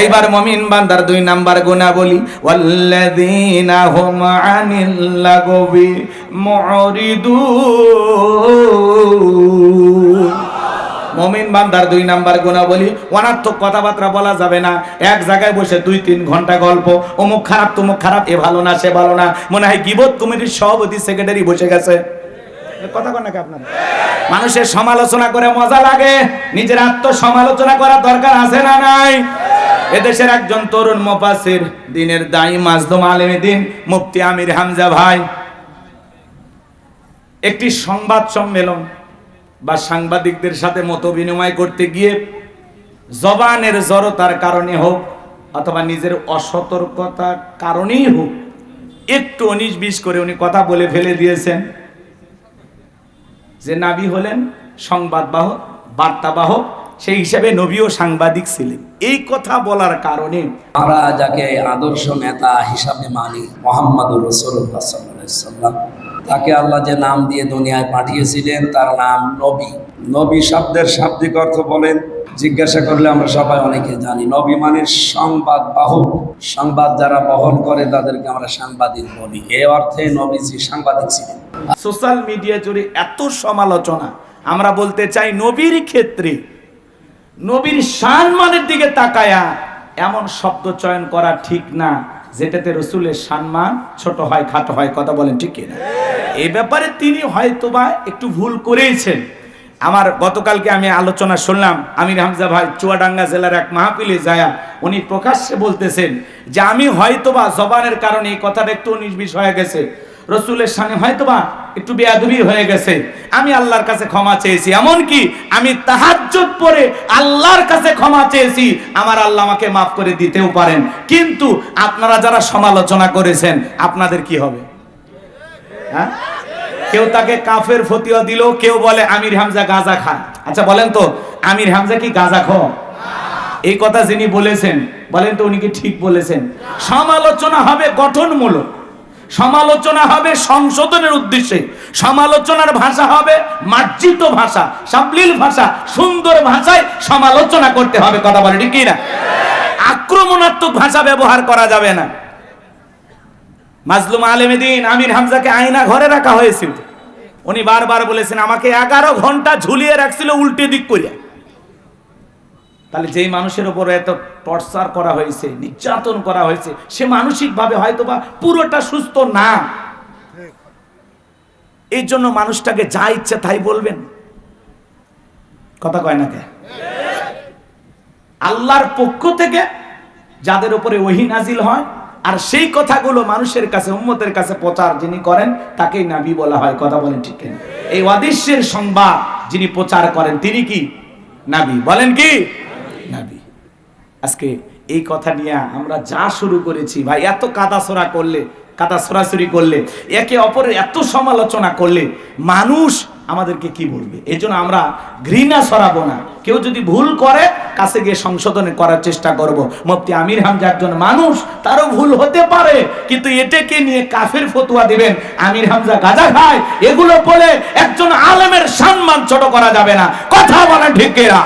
এইবার মমিন বান্দার দুই নাম্বার গুণা বলি ওয়াল্লাযীনা হুম আনিল লাগবি মুরিদুন। মমিন বান্দার দুই নাম্বার গুণা বলি অনার্থক কথাবার্তা বলা যাবে না। এক জায়গায় বসে দুই তিন ঘণ্টা গল্প, অমুক খারাপ, তুমুক খারাপ, এ ভালো না, সে ভালো না। মনে হয় গিবত কমিটির সভাপতি, সেক্রেটারি বসে গেছে। কথা কন নাকি আপনার? মানুষের সমালোচনা করে মজা লাগে, নিজের আত্ম সমালোচনা করা দরকার আছে না নাই? এদেশের একজন তরুণ মোপাসির দিনের দায়ী মাজদুম আলেমে দিন মুফতি আমির হামজা ভাই। একটি সংবাদ সম্মেলন বা সাংবাদিকদের সাথে মত বিনিময় করতে গিয়ে জবানের জড়তার কারণে হোক অথবা নিজের অসতর্কতার কারণেই হোক, একটু উনিশ বিশ করে উনি কথা বলে ফেলে দিয়েছেন যে নাবি হলেন সংবাদবাহক, বার্তাবাহক সেই হিসাবে নবীও সাংবাদিক ছিলেন। এই কথা বলার কারণে আমরা যাকে আদর্শ নেতা হিসাবে মানি, মোহাম্মদুর রসুল্লাহ তাকে আল্লাহ যে নাম দিয়ে দুনিয়ায় পাঠিয়েছিলেন, তার নাম নবী। নবী শব্দের শাব্দিক অর্থ বলেন, জিজ্ঞাসা করলে আমরা সবাই অনেকে জানি, নবী মানে সংবাদ বাহক। সংবাদ যারা বহন করে, তাদেরকে আমরা সাংবাদিক বলি। এ অর্থে নবীজি সাংবাদিক ছিলেন। সোশ্যাল মিডিয়া জুড়ে এত সমালোচনা, আমরা বলতে চাই নবীর ক্ষেত্রে নবীর সম্মানের দিকে তাকায়া এমন শব্দ চয়ন করা ঠিক না, যেটাতে রসুলের সম্মান ছোট হয়, খাটো হয়, কথা বলেন ঠিক না এই ব্যাপারে তিনি হয়তোবা একটু ভুল করেইছেন। আমার গতকালকে আমি আলোচনা শুনলাম, আমির হামজা ভাই চুয়াডাঙ্গা জেলার এক মাহফিলে যায়া উনি প্রকাশ্যে বলতেছেন যে আমি হয়তোবা জবানের কারণে এই কথাটা একটু নির্বিষ হয়ে গেছে। রসুলের সামনে হয়তোবা একটু বেয়াদবি হয়ে গেছে। আমি আল্লাহর কাছে ক্ষমা চেয়েছি। এমন কি আমি তাহাজ্জুদ পরে আল্লাহর কাছে ক্ষমা চেয়েছি। আমার আল্লাহ আমাকে মাফ করে দিতেও পারেন। কিন্তু আপনারা যারা সমালোচনা করেছেন, আপনাদের কি হবে? হ্যাঁ? কেউ তাকে কাফের ফতিয়া দিল, কেউ বলে, আমির হামজা গাঁজা খায় আচ্ছা বলেন তো, আমির হামজা কি গাঁজা খ? এই কথা যিনি বলেছেন, বলেন তো উনি কি ঠিক বলেছেন? সমালোচনা হবে গঠনমূলক। সমালোচনা হবে সংশোধনের উদ্দেশ্যে। সমালোচনার ভাষা হবে মার্জিত ভাষা, সাবলীল ভাষা, সুন্দর ভাষায় সমালোচনা করতে হবে। কথা বলে ঠিক না আক্রমণাত্মক ভাষা ব্যবহার করা যাবে না। মাজলুম আলেমেদিন আমির হামজাকে আয়না ঘরে রাখা হয়েছিল। উনি বারবার বলেছেন, আমাকে এগারো ঘণ্টা ঝুলিয়ে রাখছিল উল্টে দিক করিয়া। তাহলে যেই মানুষের উপর এত টর্চার করা হয়েছে, নির্যাতন করা হয়েছে, সে মানসিকভাবে হয়তো বা পুরোটা সুস্থ না। এই জন্য মানুষটাকে যা ইচ্ছে তাই বলবেন। কথা কয় না কে? আল্লাহর পক্ষ থেকে যাদের উপরে ওহি নাজিল হয়, আর সেই কথাগুলো মানুষের কাছে, উম্মতের কাছে প্রচার যিনি করেন, তাকেই নাবি বলা হয়। কথা বলেন ঠিক এই অদৃশ্যের সংবাদ যিনি প্রচার করেন, তিনি কি? নাবি। বলেন কি? আজকে এই কথা নিয়ে আমরা যা শুরু করেছি, ভাই, এত কাদাছড়া করলে কাদা সরাসরি করলে, একে অপরের এত সমালোচনা করলে মানুষ আমাদেরকে কি বলবে? এই আমরা ঘৃণা সরাবো না। কেউ যদি ভুল করে, কাছে গিয়ে সংশোধন করার চেষ্টা করব। মুফতি আমির হামজা একজন মানুষ, তারও ভুল হতে পারে, কিন্তু এটাকে নিয়ে কাফের ফতুয়া দিবেন আমির হামজা গাজা খায়, এগুলো বলে একজন আলেমের সম্মান ছোট করা যাবে না। কথা বলেন ঠিক কিনা?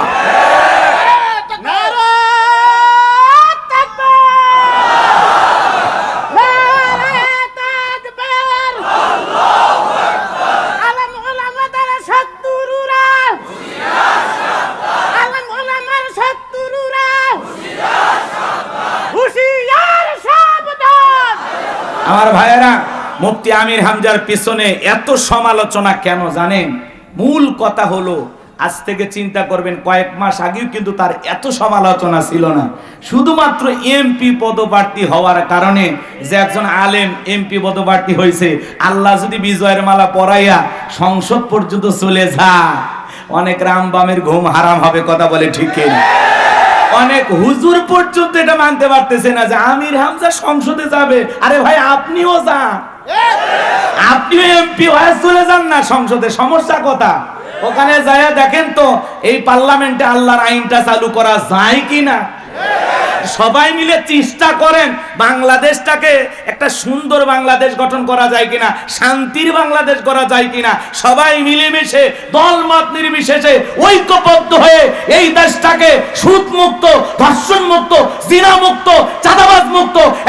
আমার ভাইয়েরা, মুফতি আমির হামজার পিছনে এত সমালোচনা কেন জানেন মূল কথা হলো, আজ থেকে চিন্তা করবেন, কয়েক মাস আগেও কিন্তু তার এত সমালোচনা ছিল না শুধুমাত্র এমপি পদপ্রার্থী হওয়ার কারণে যে একজন আলেম এমপি পদপ্রার্থী হয়েছে, আল্লাহ যদি বিজয়ের মালা পরাইয়া সংসদ পর্যন্ত চলে যা অনেক রাম বামের ঘুম হারাম হবে, কথা বলে ঠিক কিনা? অনেক হুজুর পর্যন্ত এটা মানতে পারতেছে না যে আমির হামজা সংসদে যাবে। আরে ভাই, আপনিও যান। আপনিও এমপি হয়ে চলে যান না সংসদে, সমস্যা কথা। ওখানে যায় দেখেন তো, এই পার্লামেন্টে আল্লাহর আইনটা চালু করা যায় কি না সবাই মিলে চেষ্টা করেন বাংলাদেশটাকে একটা সুন্দর বাংলাদেশ গঠন করা যায় কিনা, শান্তির বাংলাদেশ করা যায় কিনা, সবাই মিলেমিশে, দলমত নির্বিশেষে ঐক্যবদ্ধ হয়ে এই দেশটাকে সুদ মুক্ত ধর্ষণ মুক্ত জিনা মুক্ত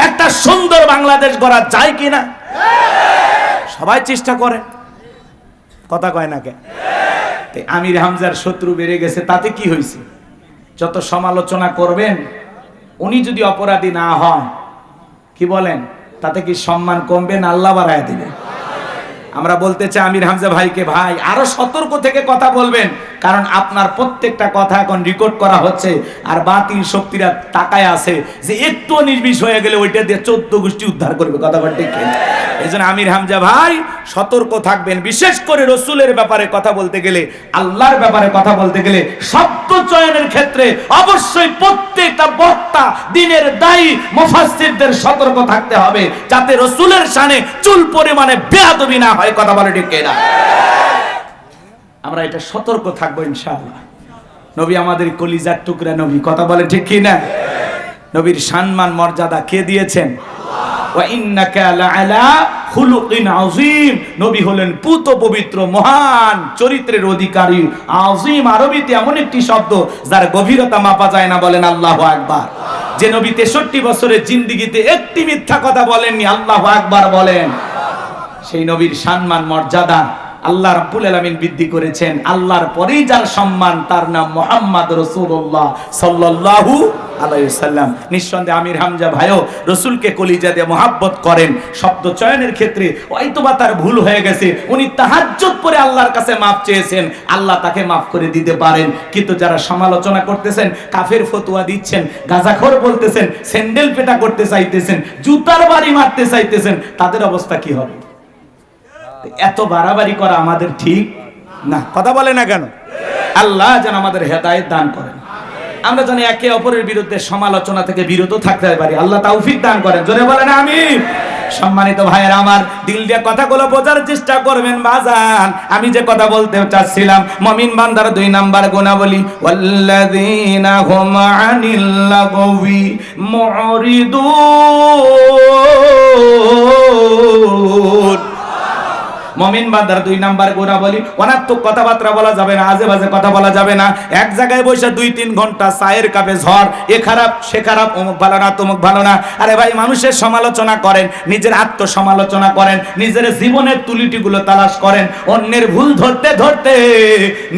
একটা সুন্দর বাংলাদেশ গড়া যায় কিনা? সবাই চেষ্টা করে কথা কয় না কে? আমির হামজার শত্রু বেড়ে গেছে, তাতে কি হয়েছে? যত সমালোচনা করবেন উনি যদি অপরাধী না হন, কি বলেন? তাতে কি সম্মান কমবে না? আল্লাহ বাড়ায় দিবে। আমরা বলতে চাই, আমির হামজা ভাইকে, ভাই, আরও সতর্ক থেকে কথা বলবেন, কারণ আপনার প্রত্যেকটা কথা এখন রেকর্ড করা হচ্ছে আর বাতিল শক্তিরা তাকায় আছে যে একটু নির্বিষ হয়ে গেলে ওইটা দিয়ে চোদ্দ গোষ্ঠী উদ্ধার করবে। কথা বলতে এই জন্য আমির হামজা ভাই, সতর্ক থাকবেন। বিশেষ করে রসুলের ব্যাপারে কথা বলতে গেলে, আল্লাহর ব্যাপারে কথা বলতে গেলে শব্দ চয়নের ক্ষেত্রে অবশ্যই প্রত্যেকটা বক্তা, দিনের দায়ী মুফাসসিরদের সতর্ক থাকতে হবে, যাতে রসুলের শানে চুল পরিমাণে বেয়াদবি না হয়। কথা বলে ঠিক না আমরা এটা সতর্ক থাকব ইনশাআল্লাহ। নবী আমাদের কলিজার টুকরা নবী, কথা বলে ঠিক কি না নবীর সম্মান, মর্যাদা কে দিয়েছেন? নবী হলেন পুত পবিত্র, মহান, চরিত্রের অধিকারী, আযীম। আরবিতে এমন একটি শব্দ যার গভীরতা মাপা যায় না, বলেন আল্লাহু যে নবী 63 বছরের জিন্দেগিতে একটি মিথ্যা কথা বলেননি, আল্লাহু আকবার বলেন। সেই নবীর সম্মান, মর্যাদা আল্লাহ রাব্বুল আলামিন বৃদ্ধি করেছেন। আল্লাহর পরেই যার সম্মান, তার নাম মোহাম্মদ রসুল্লাহ সাল্লাল্লাহু আলাইহি সাল্লাম নিঃসন্দেহে আমির হামজা ভাইও রসুলকে কলিজা দিয়ে মোহাব্বত করেন। শব্দ চয়নের ক্ষেত্রে হয়তোবা তার ভুল হয়ে গেছে। উনি তাহাজ্জুদ পরে আল্লাহর কাছে মাফ চেয়েছেন। আল্লাহ তাকে মাফ করে দিতে পারেন। কিন্তু যারা সমালোচনা করতেছেন, কাফের ফতুয়া দিচ্ছেন, গাজাখর বলতেছেন, স্যান্ডেল পেটা করতে চাইতেছেন, জুতার বাড়ি মারতে চাইতেছেন, তাদের অবস্থা কি হবে? এত বাড়াবাড়ি করা আমাদের ঠিক না। কথা বলে না কেন? আল্লাহ যেন আমাদের হেদায়েত দান করেন। আমরা যেন একে অপরের বিরুদ্ধে সমালোচনা থেকে বিরত থাকতে পারি। আল্লাহ তৌফিক দান করেন। জোরে বলেন আমি সম্মানিত ভাইয়ের, আমার দিল দিয়ে কথাগুলো বোঝার চেষ্টা করবেন, বাজান। আমি যে কথা বলতে চাচ্ছিলাম, মমিন বান্দার দুই নাম্বার গুণাবলী, ওয়াল্লাযীনা হুম আনিল লাগবি মুরিদুন। মমিন বান্দার দুই নাম্বার গোনা বলি অনাত্মক কথাবার্তা বলা যাবে না আজে বাজে কথা বলা যাবে না। এক জায়গায় বসে দুই তিন ঘণ্টা চায়ের কাপে ঝড়, এ খারাপ, সে খারাপ, অমুক ভালো না, তমুক ভালো না। আরে ভাই, মানুষের সমালোচনা করেন, নিজের আত্মসমালোচনা করেন, নিজের জীবনের তুলিটিগুলো তালাশ করেন, অন্যের ভুল ধরতে ধরতে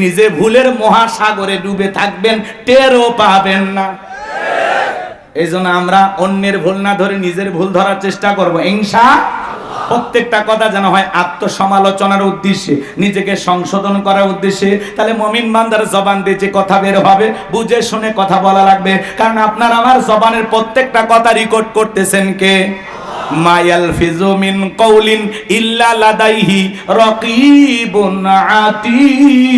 নিজে ভুলের মহাসাগরে ডুবে থাকবেন, টেরও পাবেন না। এই আমরা অন্যের ভুল না ধরে নিজের ভুল ধরার চেষ্টা করব, ইনশা প্রত্যেকটা কথা যেন হয় আত্মসমালোচনার উদ্দেশ্যে, নিজেকে সংশোধন করার উদ্দেশ্যে। তাহলে মমিন বান্দার জবান দিয়ে যে কথা বের হবে, বুঝে শুনে কথা বলা লাগবে। কারণ আপনার আমার জবানের প্রত্যেকটা কথা রেকর্ড করতেছেন কে? মায়াল ফিজু মিন কৌলিন ইল্লা রকিবুন আতীদ।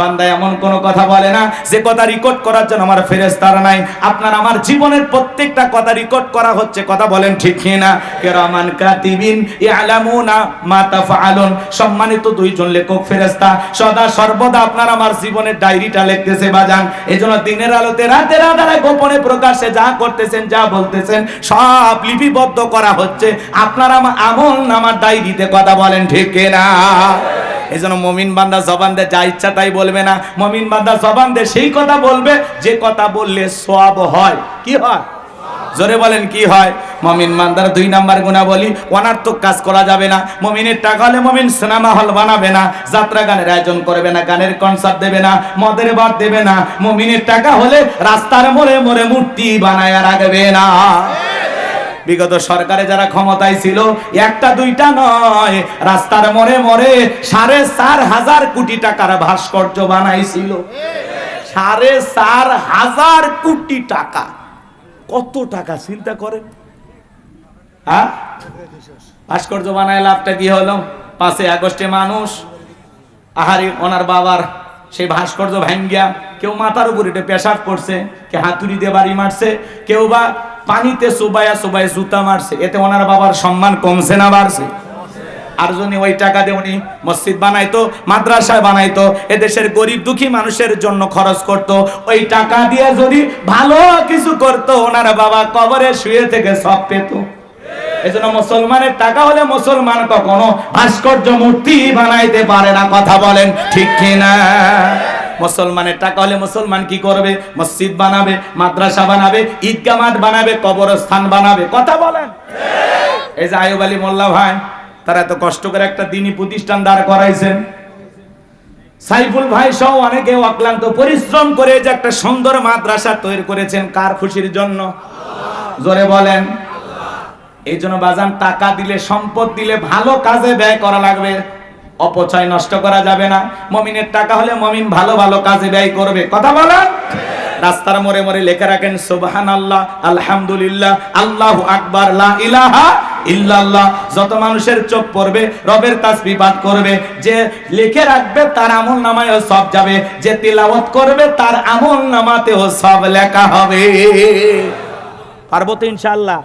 বান্দা এমন কোন কথা বলে না, যে কথা রেকর্ড করার জন্য আমার ফেরেস্তার নাই। আপনার আমার জীবনের প্রত্যেকটা কথা রেকর্ড করা হচ্ছে, কথা বলেন ঠিক না কেরামান কাতিবিন ইয়ালামুনা মা তাফআলুন। সম্মানিত দুইজন লেখক ফেরেস্তা সদা সর্বদা আপনার আমার জীবনের ডায়েরিটা লিখতেছে, বাজান। এজন্য দিনের আলোতে, রাতের আধারে গোপনে প্রকাশে যা করতেছেন, যা বলতেছেন, সব লিপিবদ্ধ করা হচ্ছে। আপনার আমার আমল নামার ডায়েরিতে কথা বলেন ঠিক না এই জন্য মমিন বান্দা জবান দে, যা ইচ্ছা তাই বলবে না। মমিন বান্দা জবান দে, সেই কথা বলবে, যে কথা বললে সব হয়। কি হয়? জোরে বলেন, কি হয়? মমিন মান্দার দুই নাম্বার গুণা বলি অনার্থক কাজ করা যাবে না। মমিনের টাকা হলে মমিন সিনেমা হল বানাবে না, যাত্রা গানের আয়োজন করবে না, গানের কনসার্ট দেবে না, মদের বার দেবে না। মমিনের টাকা হলে রাস্তার মোড়ে মোড়ে মূর্তি বানায় রাখবে না। বিগত সরকারে যারা ক্ষমতায় ছিল, একটা দুইটা নয়, রাস্তার মোড়ে মোড়ে সাড়ে চার হাজার কোটি টাকার ভাস্কর্য বানাইছিল। সাড়ে চার হাজার কোটি টাকা। কত টাকা, চিন্তা করেন? হ্যাঁ? ভাস্কর্য বানায় লাভটা কি হলো? পাঁচই আগস্টে মানুষ, আহারে, ওনার বাবার সেই ভাস্কর্য ভাঙ্গিয়া কেউ মাথার উপর এটা পেশাব করছে, কে হাতুড়ি দিয়ে বাড়ি মারছে, কেউ বা পানিতে সুবায়া সুবাই জুতা মারছে, এতে ওনার বাবার সম্মান কমছে না বাড়ছে। আর যদি ওই টাকা দিয়ে উনি মসজিদ বানাইতো, মাদ্রাসায় বানাইতো, এদেশের গরিব দুঃখী মানুষের জন্য খরচ করত, ওই টাকা দিয়ে যদি ভালো কিছু করত, ওনার বাবা কবরে শুয়ে থেকে সব পেত। এজন্য মুসলমানের টাকা হলে মুসলমান কখনো ভাস্কর্য মূর্তি বানাইতে পারে না, কথা বলেন, ঠিক কিনা? মুসলমানের টাকা হলে মুসলমান কি করবে? মসজিদ বানাবে, মাদ্রাসা বানাবে, ঈদগাহ মাঠ বানাবে, কবরস্থান বানাবে, কথা বলেন। এই যে আয়ুব আলী মোল্লা ভাই, তারা এত কষ্ট করে একটা দিনই প্রতিষ্ঠান দাঁড় করাইছেন। সাইফুল ভাই সহ অনেকে অক্লান্ত পরিশ্রম করে যে একটা সুন্দর মাদ্রাসা তৈরি করেছেন, কার খুশির জন্য? জোরে বলেন। এই জন্য বাজান, টাকা দিলে, সম্পদ দিলে ভালো কাজে ব্যয় করা লাগবে। অপচয় নষ্ট করা যাবে না। মমিনের টাকা হলে মমিন ভালো ভালো কাজে ব্যয় করবে। কথা বলেন? রাস্তার মোড়ে মোড়ে লেখা রাখেন সুবহান আল্লাহ আলহামদুলিল্লাহ, আল্লাহ আকবার, লা ইলাহা ইল্লাল্লাহ। যত মানুষের চোখ পড়বে, রবের তাসবিহ পাঠ করবে, যে লিখে রাখবে, তার আমল নামায়ও সব যাবে। যে তিলাওয়াত করবে, তার আমল নামাতেও সব লেখা হবে। পারব তো ইনশাআল্লাহ।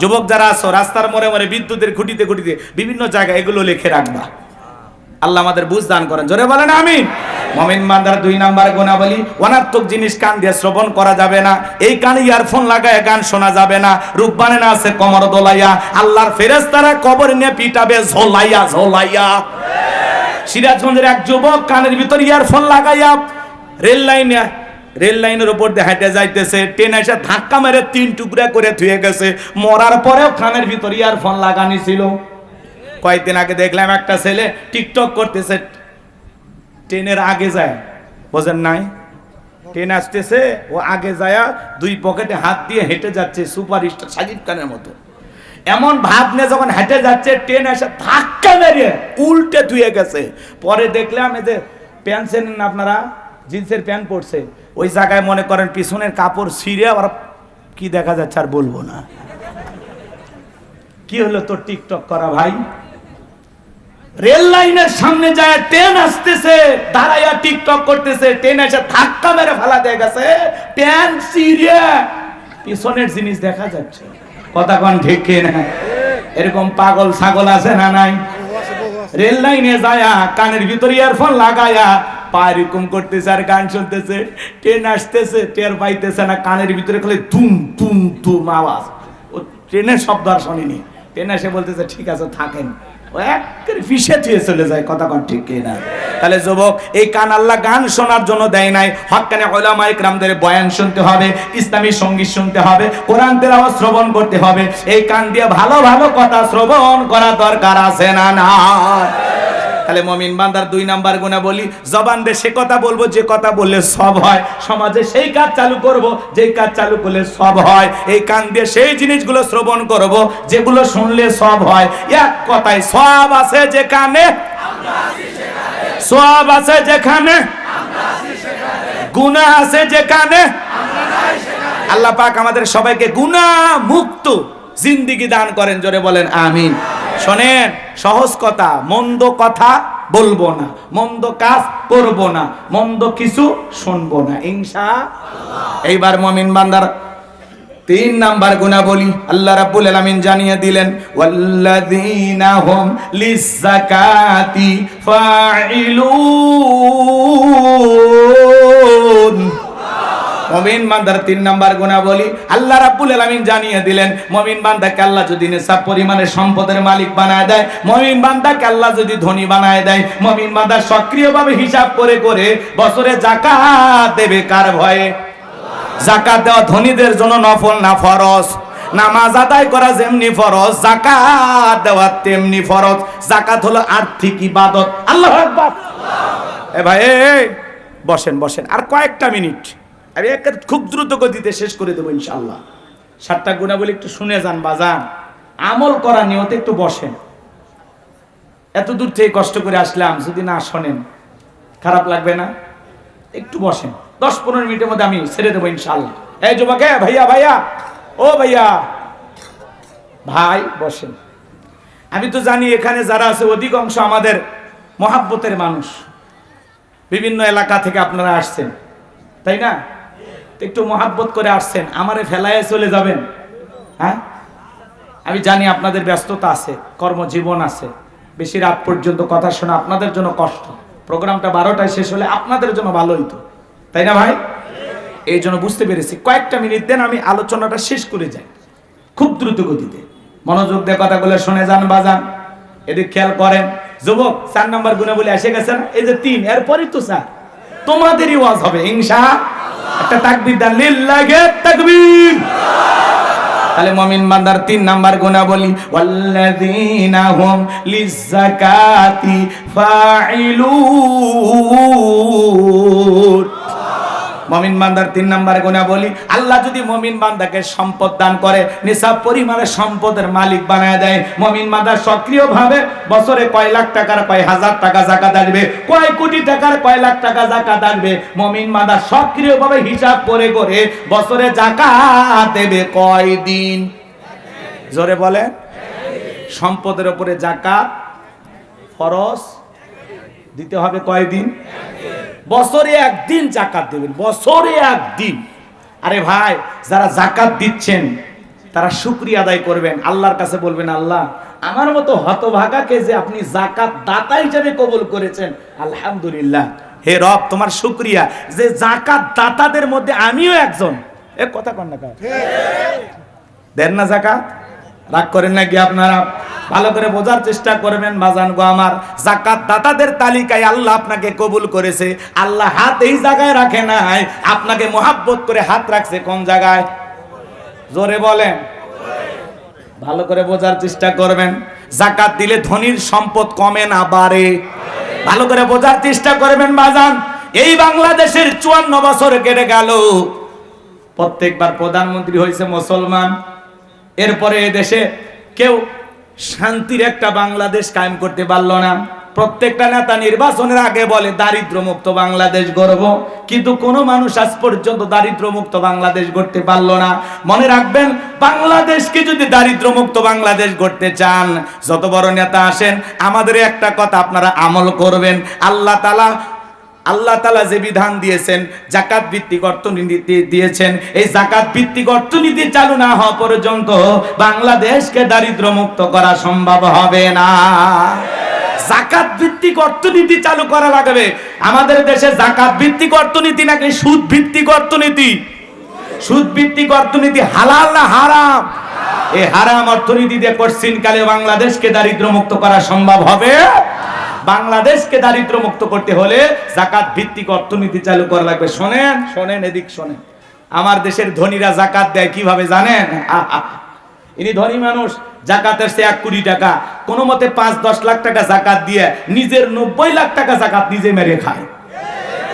যুবক যারা আছো, রাস্তার মোড়ে মোড়ে বিদ্যুতের খুঁটিতে খুঁটিতে বিভিন্ন জায়গায় এগুলো লিখে রাখবা। আল্লাহ আমাদের বুঝ দান করেন। জোরে বলেন আমি মমিন মান্দার দুই নাম্বার গুণাবলী, অনার্থক জিনিস কান দিয়ে শ্রবণ করা যাবে না, এই কানে ইয়ারফোন লাগায় গান শোনা যাবে না রূপবানে না আছে কমর দোলাইয়া, আল্লাহর ফেরেস্তারা কবর নিয়ে পিটাবে ঝোলাইয়া ঝোলাইয়া। সিরাজগঞ্জের এক যুবক কানের ভিতর ইয়ারফোন লাগাইয়া রেল লাইনে রেল লাইনের উপর দিয়ে হেঁটে যাইতেছে। ট্রেন এসে ধাক্কা মেরে তিন টুকরা করে থুয়ে গেছে। মরার পরেও কানের ভিতর ইয়ারফোন লাগানি ছিল। কয়েকদিন আগে দেখলাম একটা ছেলে টিকটক করতেছে। ট্রেনের আগে যায়। বোঝেন নাই? ট্রেন আসতেছে, ও আগে যায়, দুই পকেটে হাত দিয়ে হেঁটে যাচ্ছে সুপার স্টার সাজিদ খানের মতো। এমন ভাব নিয়ে যখন হেঁটে যাচ্ছে, ট্রেন এসে ধাক্কা মেরে উল্টে ধুয়ে গেছে। পরে দেখলাম এই যে প্যান্ট চেনেন আপনারা? জিন্সের প্যান্ট পরছে। ওই জায়গায় মনে করেন পিছনের কাপড় ছিঁড়ে আবার কি দেখা যাচ্ছে আর বলব না। কি হলো তোর টিকটক করা ভাই? রেল লাইনের সামনে যায়, ট্রেন আসতেছে, দাঁড়াইয়া টিকটক করতেছে, ট্রেন এসে ধাক্কা মেরে ফেলা দিয়ে গেছে প্যান সিরিয়া পিছনের জিনিস দেখা যাচ্ছে। কথা কন ঠিক না? এরকম পাগল ছাগল আছে না নাই? রেল লাইনে যায়া, কানের ভিতরে ইয়ারফোন লাগায়া পা এরকম করতেছে আর গান শুনতেছে। ট্রেন আসতেছে, টের পাইতেছে না, কানের ভিতরে খালি তুম তুম তুম আওয়াজ। ও ট্রেনের শব্দ আর শোনেনি। ট্রেন এসে বলতেছে, ঠিক আছে, থাকেন। ও একের ফিসে থুয়ে চলে যায়, কথা ঠিক তাহলে যুবক, এই কান আল্লাহ গান শোনার জন্য দেয় নাই। হকানে ওলামা ইকরামদের বয়ান শুনতে হবে, ইসলামী সংগীত শুনতে হবে, কোরআন তেলাওয়াত শ্রবণ করতে হবে। এই কান দিয়ে ভালো ভালো কথা শ্রবণ করা দরকার আছে না না তাহলে মমিন বান্দার দুই নাম্বার গুণা বলি জবান দিয়ে সে কথা বলব, যে কথা বললে সব হয়। সমাজে সেই কাজ চালু করব, যেই কাজ চালু করলে সব হয়। এই কান দিয়ে সেই জিনিসগুলো শ্রবণ করব, যেগুলো শুনলে সব হয়। এক কথায়, সব আছে যেখানে, সব আছে যেখানে, গুণা আছে যেখানে। আল্লাহ পাক আমাদের সবাইকে গুণা মুক্ত জিন্দিগি দান করেন, জোরে বলেন, আমিন। শোনেন, সহজ কথা, মন্দ কথা বলব না, মন্দ কাজ করব না, মন্দ কিছু শুনব না ইনশা এইবার মমিন বান্দার তিন নাম্বার গুণা বলি আল্লাহ রাব্বুল আলামিন জানিয়ে দিলেন, ওয়াল্লাযীনা হুম লিযাকাতি ফাইলুন মমিন বান্দার তিন নাম্বার গুণা বলি আল্লাহ রাব্বুল আলামিন জানিয়ে দিলেন, মমিন বান্দাকে আল্লাহ যদি নেশাব পরিমাণে সম্পদের মালিক বানায় দেয়, মমিন বান্দাকে আল্লাহ যদি ধনী বানায় দেয়, মমিন বান্দা সক্রিয়ভাবে হিসাব করে করে বছরে জাকাত দেবে কার ভয়ে? জাকাত দেওয়া ধনীদের জন্য নফল না ফরজ? নামাজ আদায় করা যেমনি ফরজ, জাকাত দেওয়া তেমনি ফরজ। জাকাত হলো আর্থিক ইবাদত। আল্লাহ আকবার। এ ভাই বসেন বসেন। আর কয়েকটা মিনিট। আমি এক খুব দ্রুত গতিতে শেষ করে দেবো ইনশাল্লাহ সাতটা গুণাবলী একটু শুনে যান, বাজান। আমল করা নিয়তে একটু বসেন। এত দূর থেকে কষ্ট করে আসলাম, যদি না শোনেন, খারাপ লাগবে না? একটু বসেন। দশ পনেরো মিনিটের মধ্যে আমি ছেড়ে দেবো ইনশাল্লাহ এই যুবক ভাইয়া ভাইয়া। ও ভাইয়া। ভাই, বসেন। আমি তো জানি এখানে যারা আছে, অধিকাংশ আমাদের মহাব্বতের মানুষ। বিভিন্ন এলাকা থেকে আপনারা আসছেন। তাই না? একটু মহাব্বত করে আসছেন, আমারে ফেলায় চলে যাবেন। হ্যাঁ? আমি জানি আপনাদের ব্যস্ততা আছে, কর্মজীবন আছে। বেশি রাত পর্যন্ত কথা শোনা আপনাদের জন্য কষ্ট। প্রোগ্রামটা বারোটায় শেষ হলে আপনাদের জন্য ভালো হইতো তাই না ভাই? এই জন্য বুঝতে পেরেছি। কয়েকটা মিনিট দেন, আমি আলোচনাটা শেষ করে যাই। খুব দ্রুত গতিতে। মনোযোগ দিয়ে কথাগুলো শুনে যান, বাজান। এদিক খেয়াল করেন। যুবক, চার নম্বর গুণে বলে এসে গেছেন এই যে তিন, এরপরই তো স্যার তোমাদেরই ওয়াজ হবে, ইনশা একটা দা দেন লাগে তাকবীর। তাহলে মমিন বান্দার তিন নাম্বার গুণা বলি ওয়াল্লাযীনা হুম লিযাকাতি ফাইলুন মমিন বান্দার তিন নাম্বার গুণা বলি, আল্লাহ যদি মমিন বান্দাকে সম্পদ দান করে, নিসাব পরিমাণে সম্পদের মালিক বানায় দেয়। মমিন বান্দা সক্রিয়ভাবে বছরে কয় লাখ টাকার, কয় হাজার টাকা জাকাত আসবে কয় কোটি টাকার, কয় লাখ টাকা জাকাত আসবে মমিন বান্দা সক্রিয়ভাবে হিসাব করে করে বছরে জাকাত দেবে কয় দিন? জোরে বলে সম্পদের উপরে জাকাত ফরজ? দিতে হবে কয়দিন বছরে একদিন জাকাত দেবেন বছরে একদিন। আরে ভাই যারা জাকাত দিচ্ছেন তারা শুক্রিয়া আদায় করবেন। আল্লাহর কাছে বলবেন আল্লাহ আমার মতো হতভাগাকে যে আপনি জাকাত দাতা হিসেবে কবুল করেছেন আলহামদুলিল্লাহ। হে রব তোমার শুক্রিয়া। যে জাকাত দাতাদের মধ্যে আমিও একজন। এ কথা কন না দেন না জাকাত? রাগ করেন নাকি আপনারা? ভালো করে বোঝার চেষ্টা করবেন বাজান গো আমার। জাকাত দাতাদের তালিকায় আল্লাহ আপনাকে কবুল করেছে। আল্লাহ হাত এই জায়গায় রাখে নাই। আপনাকে মোহাব্বত করে হাত রাখছে কোন জায়গায়? জোরে বলেন। ভালো করে বোঝার চেষ্টা করবেন। জাকাত দিলে ধনির সম্পদ কমে না বাড়ে। ভালো করে বোঝার চেষ্টা করবেন বাজান এই বাংলাদেশের চুয়ান্ন বছর কেটে গেল। প্রত্যেকবার প্রধানমন্ত্রী হয়েছে মুসলমান। এরপরে দেশে কেউ শান্তির একটা বাংলাদেশ কায়েম করতে পারল না। প্রত্যেকটা নেতা নির্বাচনের আগে বলে দারিদ্র মুক্ত বাংলাদেশ গড়ব। কিন্তু কোনো মানুষ আজ পর্যন্ত দারিদ্র মুক্ত বাংলাদেশ গড়তে পারল না। মনে রাখবেন, বাংলাদেশকে যদি দারিদ্র মুক্ত বাংলাদেশ গড়তে চান, যত বড় নেতা আসেন, আমাদের একটা কথা আপনারা আমল করবেন। আল্লাহ তালা আল্লাহ তালা যে বিধান দিয়েছেন জাকাত ভিত্তিক অর্থনীতি দিয়েছেন, এই জাকাত ভিত্তিক অর্থনীতি চালু না হওয়া পর্যন্ত বাংলাদেশকে দারিদ্র মুক্ত করা সম্ভব হবে না। জাকাত ভিত্তিক অর্থনীতি চালু করা লাগবে। আমাদের দেশে জাকাত ভিত্তিক অর্থনীতি নাকি সুদ ভিত্তিক অর্থনীতি? সুদ ভিত্তিক অর্থনীতি হালাল না হারাম? এই হারাম অর্থনীতি দিয়ে কঠিন কালে বাংলাদেশকে দারিদ্র মুক্ত করা সম্ভব হবে? বাংলাদেশকে দারিদ্র মুক্ত করতে হলে জাকাত ভিত্তিক অর্থনীতি চালু করা লাগবে। শোনেন শোনেন এদিক, শোনেন। আমার দেশের ধনীরা জাকাত দেয় কীভাবে জানেন। ইনি ধনী মানুষ, জাকাতের সে এক কোটি টাকা। কোনো মতে পাঁচ, দশ লাখ টাকা জাকাত দিয়ে নিজের নব্বই লাখ টাকা জাকাত নিজে মেরে খায়।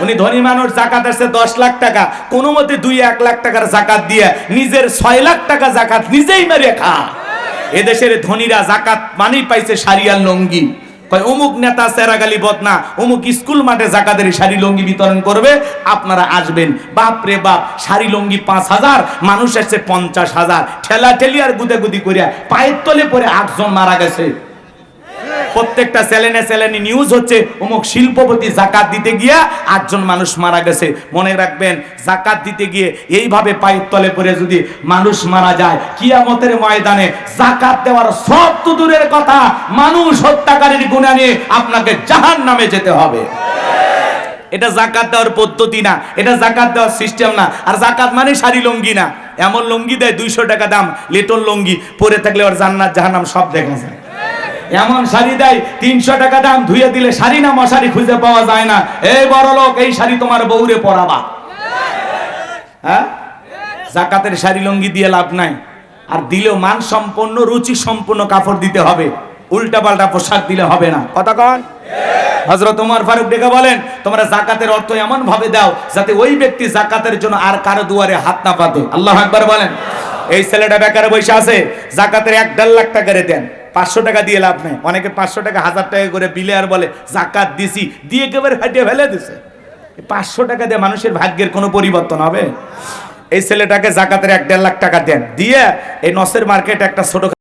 উনি ধনী মানুষ জাকাত আসছে দশ লাখ টাকা। কোনো মতে দুই, এক লাখ টাকার জাকাত দিয়ে নিজের ছয় লাখ টাকা জাকাত নিজেই মেরে খা এদেশের ধনীরা জাকাত মানেই পাইছে সারিয়াল লঙ্গি। কয়, অমুক নেতা সেরাগালি বদনা, অমুক স্কুল মাঠে জাকাতের শাড়ি লঙ্গি বিতরণ করবে, আপনারা আসবেন। বাপ রে বাপ, শাড়ি লঙ্গি পাঁচ হাজার, মানুষ আসছে পঞ্চাশ হাজার। ঠেলা ঠেলি আর গুদে গুদি করিয়া পায়ের তলে পরে আটজন মারা গেছে। প্রত্যেকটা চ্যানেলে চ্যানেলে নিউজ হচ্ছে, অমুক শিল্পপতি জাকাত দিতে গিয়া আটজন মানুষ মারা গেছে। মনে রাখবেন, জাকাত দিতে গিয়ে এইভাবে পায়ের তলে পড়ে যদি মানুষ মারা যায়, কিয়ামতের ময়দানে জাকাত দেওয়ার সব তো দূরের কথা, মানুষ হত্যাকারীর গুণা নিয়ে আপনাকে জাহান নামে যেতে হবে। এটা জাকাত দেওয়ার পদ্ধতি না, এটা জাকাত দেওয়ার সিস্টেম না। আর জাকাত মানে শাড়ি, লঙ্গি না। এমন লঙ্গি দেয় দুইশো টাকা দাম, লেটন লঙ্গি, পরে থাকলে ওর জান্নাত, জাহান্নাম সব দেখা যায় এমন শাড়ি দেয়, তিনশো টাকা দাম ধুয়ে দিলে শাড়ি না মশারি খুঁজে পাওয়া যায় না। এই বড় লোক, এই শাড়ি তোমার বউরে পরাবা। হ্যাঁ? জাকাতের শাড়ি লঙ্গি দিয়ে লাভ নাই। আর দিলেও মান সম্পন্ন রুচি সম্পন্ন কাপড় দিতে হবে। উল্টা পাল্টা পোশাক দিলে হবে না। কথা কন? হজরত উমর ফারুক ডেকে বলেন, তোমরা জাকাতের অর্থ এমন ভাবে দাও, যাতে ওই ব্যক্তি জাকাতের জন্য আর কারও দুয়ারে হাত না পাতে। আল্লাহ একবার বলেন। এই ছেলেটা বেকারে বসে আছে, জাকাতের এক দেড় লাখ টাকা দেন পাঁচশো টাকা দিয়ে লাভ নেই। অনেকে পাঁচশো টাকা, হাজার টাকা করে বিলে আর বলে, জাকাত দিছি। দিয়ে একেবারে হাটিয়ে ফেলে দিছে। পাঁচশো টাকা দিয়ে মানুষের ভাগ্যের কোনো পরিবর্তন হবে? এই ছেলেটাকে জাকাতের এক দেড় লাখ টাকা দেন। দিয়ে এই নসের মার্কেট একটা ছোট